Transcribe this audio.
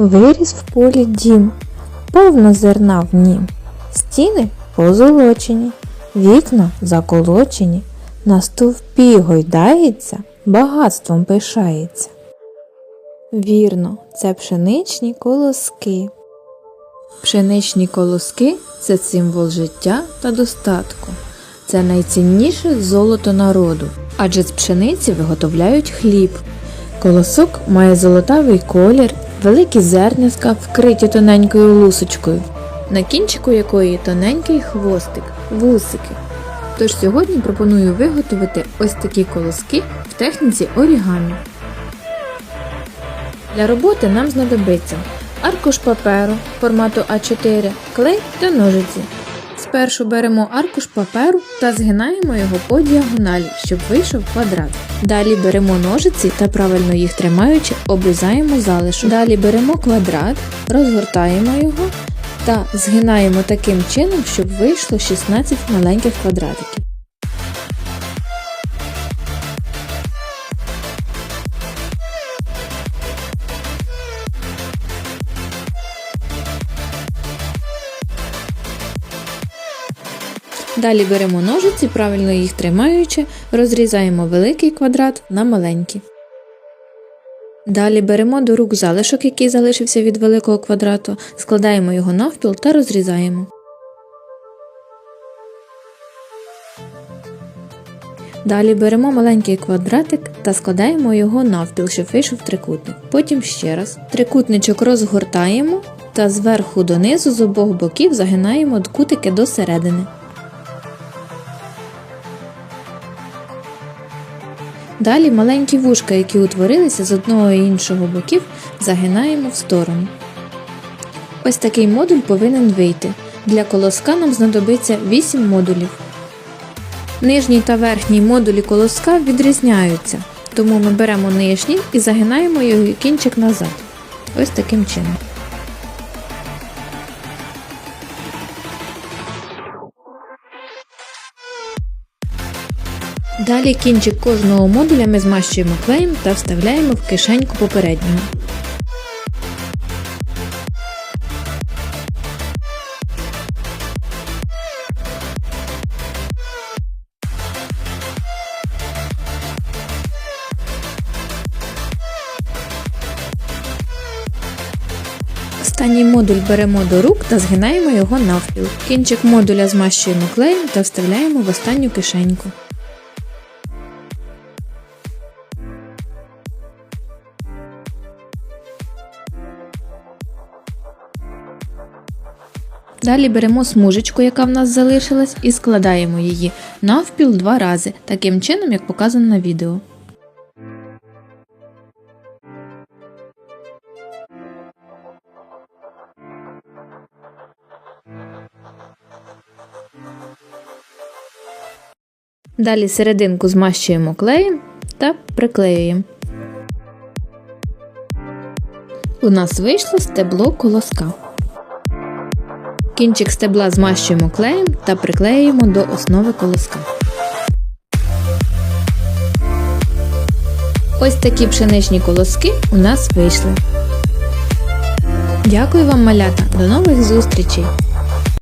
Виріс в полі дім, повно зерна в нім. Стіни позолочені, вікна заколочені, на стовпі гойдається, багатством пишається. Вірно, це пшеничні колоски. Пшеничні колоски це символ життя та достатку. Це найцінніше золото народу, адже з пшениці виготовляють хліб. Колосок має золотавий колір, великі зернятка, вкриті тоненькою лусочкою, на кінчику якої тоненький хвостик, вусики. Тож сьогодні пропоную виготовити ось такі колоски в техніці орігамі. Для роботи нам знадобиться аркуш паперу формату А4, клей та ножиці. Спершу беремо аркуш паперу та згинаємо його по діагоналі, щоб вийшов квадрат. Далі беремо ножиці та правильно їх тримаючи, обрізаємо залишок. Далі беремо квадрат, розгортаємо його та згинаємо таким чином, щоб вийшло 16 маленьких квадратиків. Далі беремо ножиці, правильно їх тримаючи, розрізаємо великий квадрат на маленькі. Далі беремо до рук залишок, який залишився від великого квадрату, складаємо його навпіл та розрізаємо. Далі беремо маленький квадратик та складаємо його навпіл, щоб вийшов трикутник. Потім ще раз. Трикутничок розгортаємо та зверху донизу з обох боків загинаємо кутики до середини. Далі маленькі вушка, які утворилися з одного і іншого боків, загинаємо в сторону. Ось такий модуль повинен вийти. Для колоска нам знадобиться 8 модулів. Нижній та верхній модулі колоска відрізняються, тому ми беремо нижній і загинаємо його кінчик назад. Ось таким чином. Далі кінчик кожного модуля ми змащуємо клеєм та вставляємо в кишеньку попереднього. Останній модуль беремо до рук та згинаємо його навпіл. Кінчик модуля змащуємо клеєм та вставляємо в останню кишеньку. Далі беремо смужечку, яка в нас залишилась, і складаємо її навпіл два рази, таким чином, як показано на відео. Далі серединку змащуємо клеєм та приклеюємо. У нас вийшло стебло колоска. Кінчик стебла змащуємо клеєм та приклеюємо до основи колоска. Ось такі пшеничні колоски у нас вийшли. Дякую вам, малята! До нових зустрічей!